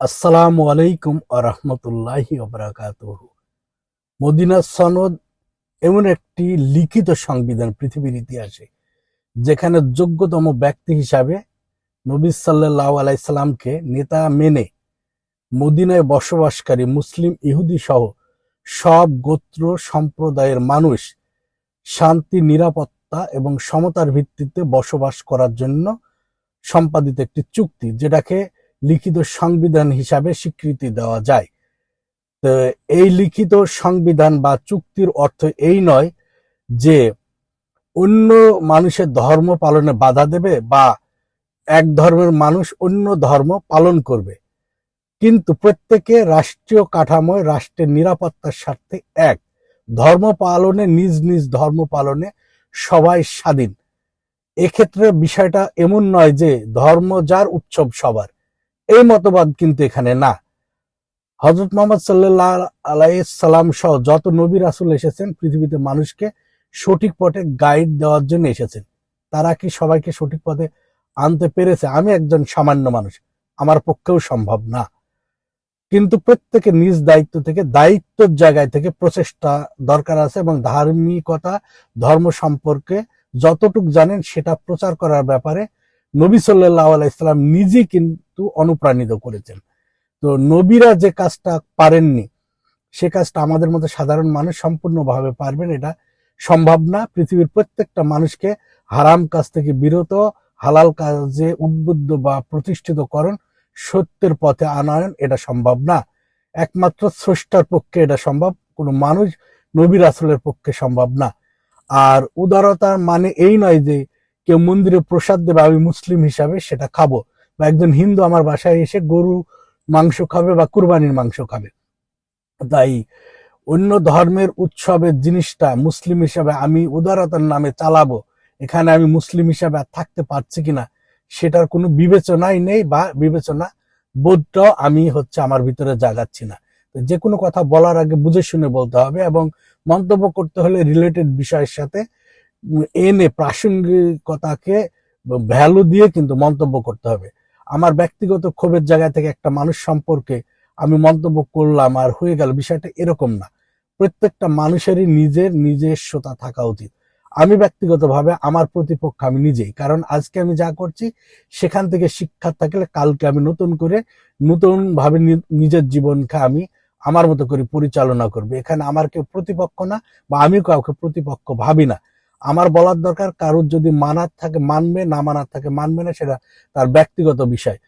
আসসালামু আলাইকুম আরহামতুল্লাহি ওবরাকাত মদিনা সনদ এমন একটি লিখিত সংবিধান পৃথিবীর ইতিহাসে, যেখানে যোগ্যতম ব্যক্তি হিসাবে নবী সাল্লাহ আলাইসাল্লামকে নেতা মেনে মদিনায় বসবাসকারী মুসলিম ইহুদি সহ সব গোত্র সম্প্রদায়ের মানুষ শান্তি, নিরাপত্তা এবং সমতার ভিত্তিতে বসবাস করার জন্য সম্পাদিত একটি চুক্তি, যেটাকে লিখিত সংবিধান হিসাবে স্বীকৃতি দেওয়া যায়। তো এই লিখিত সংবিধান বা চুক্তির অর্থ এই নয় যে অন্য মানুষের ধর্ম পালনে বাধা দেবে বা এক ধর্মের মানুষ অন্য ধর্ম পালন করবে। কিন্তু প্রত্যেকে রাষ্ট্রীয় কাঠামোয়, রাষ্ট্রের নিরাপত্তার স্বার্থে এক। ধর্ম পালনে, নিজ নিজ ধর্ম পালনে সবাই স্বাধীন। এক্ষেত্রে বিষয়টা এমন নয় যে ধর্ম যার উৎসব সবার। এই মতবাদ কিন্তু এখানে না। হজরত মোহাম্মদ সাল্লাহ আলাইসাল্লাম সহ যত নবী রাসুল এসেছেন, পৃথিবীতে মানুষকে সঠিক পথে গাইড দেওয়ার জন্য এসেছেন। তারা কি সবাইকে সঠিক পথে আনতে পেরেছে? আমি একজন সামান্য মানুষ, আমার পক্ষেও সম্ভব না। কিন্তু প্রত্যেকে নিজ দায়িত্ব থেকে, দায়িত্বের জায়গায় থেকে প্রচেষ্টা দরকার আছে এবং ধার্মিকতা, ধর্ম সম্পর্কে যতটুক জানেন সেটা প্রচার করার ব্যাপারে নবী সাল্লাহ আলাইসাল্লাম নিজে কিন্তু অনুপ্রাণিত করেছেন। তো নবীরা যে কাজটা পারেননি, সে কাজটা আমাদের মতো সাধারণ মানুষ সম্পূর্ণভাবে পারবেন। এটা সম্ভব না। পৃথিবীর প্রত্যেকটা মানুষকে হারাম কাজ থেকে বিরত, হালাল কাজে উদ্বুদ্ধ বা প্রতিষ্ঠিত করণ সত্যের পথে আনয়ন এটা সম্ভব না। একমাত্র স্রষ্টার পক্ষে এটা সম্ভব, কোনো মানুষ নবীর আসলের পক্ষে সম্ভব না। আর উদারতার মানে এই নয় যে কেউ মন্দিরে প্রসাদ দেবে, আমি মুসলিম হিসাবে সেটা খাব। বা একজন হিন্দু আমার বাসায় এসে গরু মাংস খাবে বা কুরবানির মাংস খাবে। তাই অন্য ধর্মের উৎসবের জিনিসটা মুসলিম হিসাবে আমি উদারতার নামে চালাবো। এখানে আমি মুসলিম হিসাবে আর থাকতে পারছি কিনা সেটার কোনো বিবেচনাই নেই বা বিবেচনা বোধটাও আমি হচ্ছে আমার ভিতরে জাগাচ্ছি না। যে কোনো কথা বলার আগে বুঝে শুনে বলতে হবে এবং মন্তব্য করতে হলে রিলেটেড বিষয়ের সাথে এনে প্রাসঙ্গিকতাকে ভ্যালু দিয়ে কিন্তু মন্তব্য করতে হবে। আমার ব্যক্তিগত ক্ষোভের জায়গা থেকে একটা মানুষ সম্পর্কে আমি মন্তব্য করলাম আর হয়ে গেল। বিষয়টা এরকম না। প্রত্যেকটা মানুষেরই নিজের নিজস্বতা থাকা উচিত। আমি ব্যক্তিগতভাবে আমার প্রতিপক্ষ আমি নিজেই। কারণ আজকে আমি যা করছি, সেখান থেকে শিক্ষা থাকলে কালকে আমি নতুন করে নতুন ভাবে নিজের জীবনকে আমি আমার মতো করে পরিচালনা করবে। এখানে আমার কেউ প্রতিপক্ষ না বা আমি কাউকে প্রতিপক্ষ ভাবি না। আমার বলার দরকার, কারুর যদি মানার থাকে, মানবে, না মানার থাকে, মানবে না সেটা তার ব্যক্তিগত বিষয়।